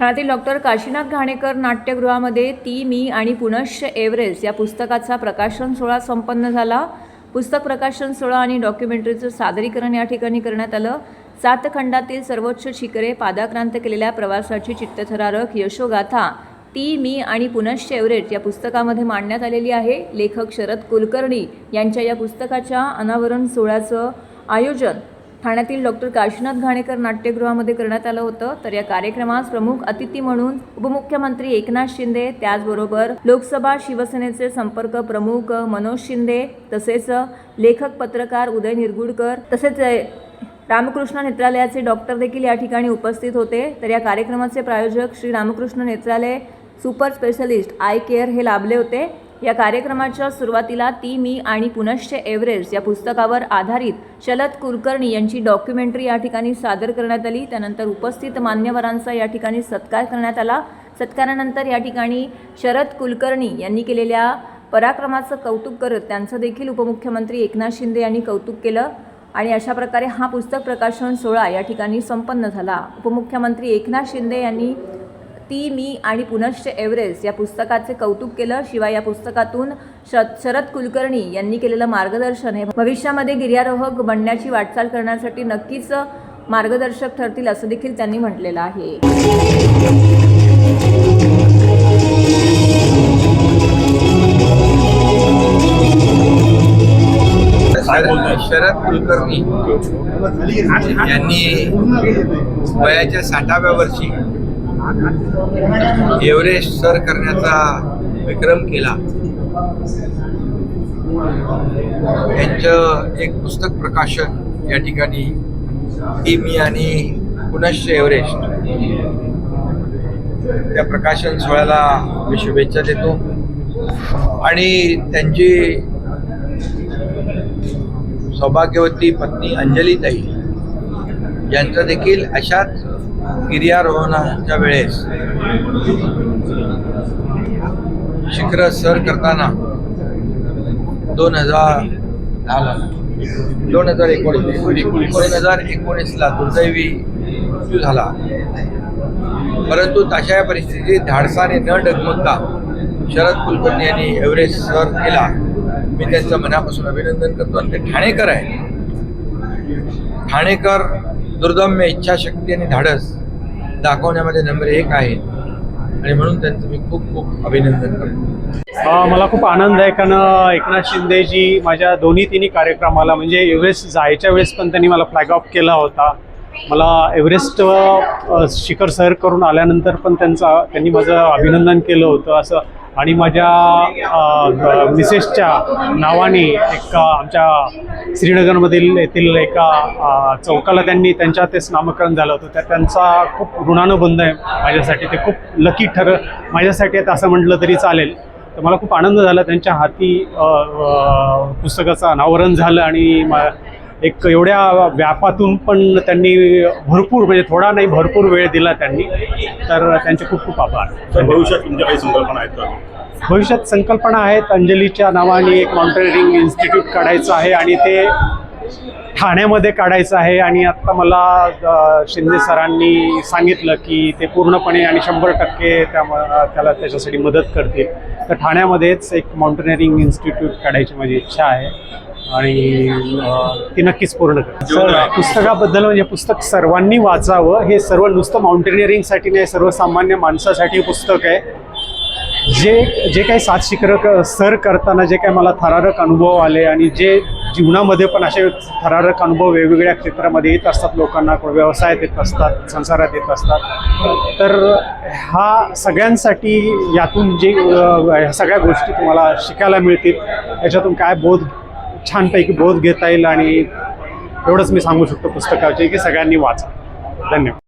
ठाण्यातील डॉक्टर काशीनाथ घाणेकर नाट्यगृहामध्ये ती मी आणि पुनश्च एव्हरेस्ट या पुस्तकाचा प्रकाशन सोहळा संपन्न झाला. पुस्तक प्रकाशन सोहळा आणि डॉक्युमेंटरीचं सादरीकरण या ठिकाणी करण्यात आलं. सात खंडातील सर्वोच्च शिखरे पादाक्रांत केलेल्या प्रवासाची चित्तथरारक यशोगाथा ती मी आणि पुनश्च एव्हरेस्ट या पुस्तकामध्ये मांडण्यात आलेली आहे. लेखक शरद कुलकर्णी यांच्या या पुस्तकाच्या अनावरण सोहळ्याचं आयोजन ठाण्यातील डॉक्टर काशीनाथ घाणेकर नाट्यगृहामध्ये करण्यात आलं होतं. तर या कार्यक्रमास प्रमुख अतिथी म्हणून उपमुख्यमंत्री एकनाथ शिंदे त्याचबरोबर लोकसभा शिवसेनेचे संपर्क प्रमुख मनोज शिंदे तसेच लेखक पत्रकार उदय निरगुडकर तसेच रामकृष्ण नेत्रालयाचे डॉक्टर देखील या ठिकाणी उपस्थित होते. तर या कार्यक्रमाचे प्रायोजक Shri Ramakrishna Netralaya super specialist eye care हे लाभले होते. या कार्यक्रमाच्या सुरुवातीला ती मी आणि पुनश्च एव्हरेस्ट या पुस्तकावर आधारित शलद कुलकर्णी यांची डॉक्युमेंटरी या ठिकाणी सादर करण्यात आली. त्यानंतर उपस्थित मान्यवरांचा या ठिकाणी सत्कार करण्यात आला. सत्कारानंतर या ठिकाणी शरद कुलकर्णी यांनी केलेल्या पराक्रमाचं कौतुक करत त्यांचं देखील उपमुख्यमंत्री एकनाथ शिंदे यांनी कौतुक केलं आणि अशा प्रकारे हा पुस्तक प्रकाशन सोहळा या ठिकाणी संपन्न झाला. उपमुख्यमंत्री एकनाथ शिंदे यांनी ती मी आणि पुनश्च एव्हरेस्ट या पुस्तकाचे कौतुक केलं. शिवाय या पुस्तकातून शरद कुलकर्णी यांनी केलेलं मार्गदर्शन हे भविष्यामध्ये गिर्यारोहक बनण्याची वाटचाल करण्यासाठी नक्कीच मार्गदर्शक ठरतील असं देखील त्यांनी म्हटलेलं आहे. शरद कुलकर्णी यांनी वयाच्या साठाव्या वर्षी एव्हरेस्ट सर करण्याचा विक्रम केला. यांचं एक पुस्तक प्रकाशन या ठिकाणी ती मी आणि पुनश्च एव्हरेस्ट. त्या प्रकाशन सोहळ्याला मी शुभेच्छा देतो. आणि त्यांची सौभाग्यवती पत्नी अंजलीताई यांचं देखील अशाच गिर्यारोहणाच्या वेळेस शिखर सर करताना दोन हजार दहाला दोन हजार एकोणीस दोन हजार एकोणीसला दुर्दैवी मृत्यू झाला. परंतु तशा या परिस्थितीत धाडसाने न डगमगता शरद कुलकर्णी यांनी एव्हरेस्ट सर केला. मी त्यांचं मनापासून अभिनंदन करतो. आणि ते ठाणेकर आहे ठाणेकर दुर्दम्य इच्छाशक्ती आणि धाडस दाखवण्यामध्ये नंबर एक आहे. आणि म्हणून त्यांचं मी खूप खूप अभिनंदन करतो. मला खूप आनंद आहे कारण एकनाथ शिंदेजी माझ्या दोन्ही तिन्ही कार्यक्रमाला म्हणजे एव्हरेस्ट जायच्या वेळेस पण त्यांनी मला फ्लॅग ऑफ केला होता. मला एव्हरेस्ट शिखर सर करून आल्यानंतर पण त्यांचा त्यांनी माझं अभिनंदन केलं होतं असं आणि माझ्या मिसेसच्या नावाने एक आमच्या श्रीनगरमधील येथील एका चौकाला त्यांनी त्यांच्या तेच नामकरण झालं होतं. त्या त्यांचा खूप ऋणानुबंध आहे माझ्यासाठी. ते खूप लकी ठर माझ्यासाठी आहेत असं म्हटलं तरी चालेल. तर मला खूप आनंद झाला. त्यांच्या हाती पुस्तकाचं अनावरण झालं आणि म एक एवढ्या व्यापातून पण त्यांनी भरपूर म्हणजे थोडा नाही भरपूर वेळ दिला त्यांनी. तर त्यांचे खूप खूप आभार. भविष्यात तुमच्या काही संकल्पना आहेत भविष्यात संकल्पना आहेत. अंजलीच्या नावाने एक माउंटेनिअरिंग इन्स्टिट्यूट काढायचं आहे आणि ते ठाण्यामध्ये काढायचं आहे आणि आत्ता मला शिंदे सरांनी सांगितलं की ते पूर्णपणे आणि शंभर टक्के त्या त्याला त्याच्यासाठी मदत करतील. तर ठाण्यामध्येच एक माउंटेनिअरिंग इन्स्टिट्यूट काढायची माझी इच्छा आहे आणि ती नक्कीच पूर्ण कर पुस्तकाबद्दल म्हणजे पुस्तक सर्वांनी वाचावं हे सर्व नुसतं माउंटेनिअरिंगसाठी नाही सर्वसामान्य माणसासाठी पुस्तक आहे. जे जे काही सात शिखरं क सर करताना जे काही मला थरारक अनुभव आले आणि जे जीवनामध्ये पण असे थरारक अनुभव वेगवेगळ्या क्षेत्रामध्ये येत असतात लोकांना व्यवसायात येत असतात संसारात येत असतात. तर हा सगळ्यांसाठी यातून जे ह्या सगळ्या गोष्टी तुम्हाला शिकायला मिळतील. याच्यातून काय बोध छानपैकी बोध घेता येईल आणि एवढंच मी सांगू शकतो पुस्तकाचे की सगळ्यांनी वाचा. धन्यवाद.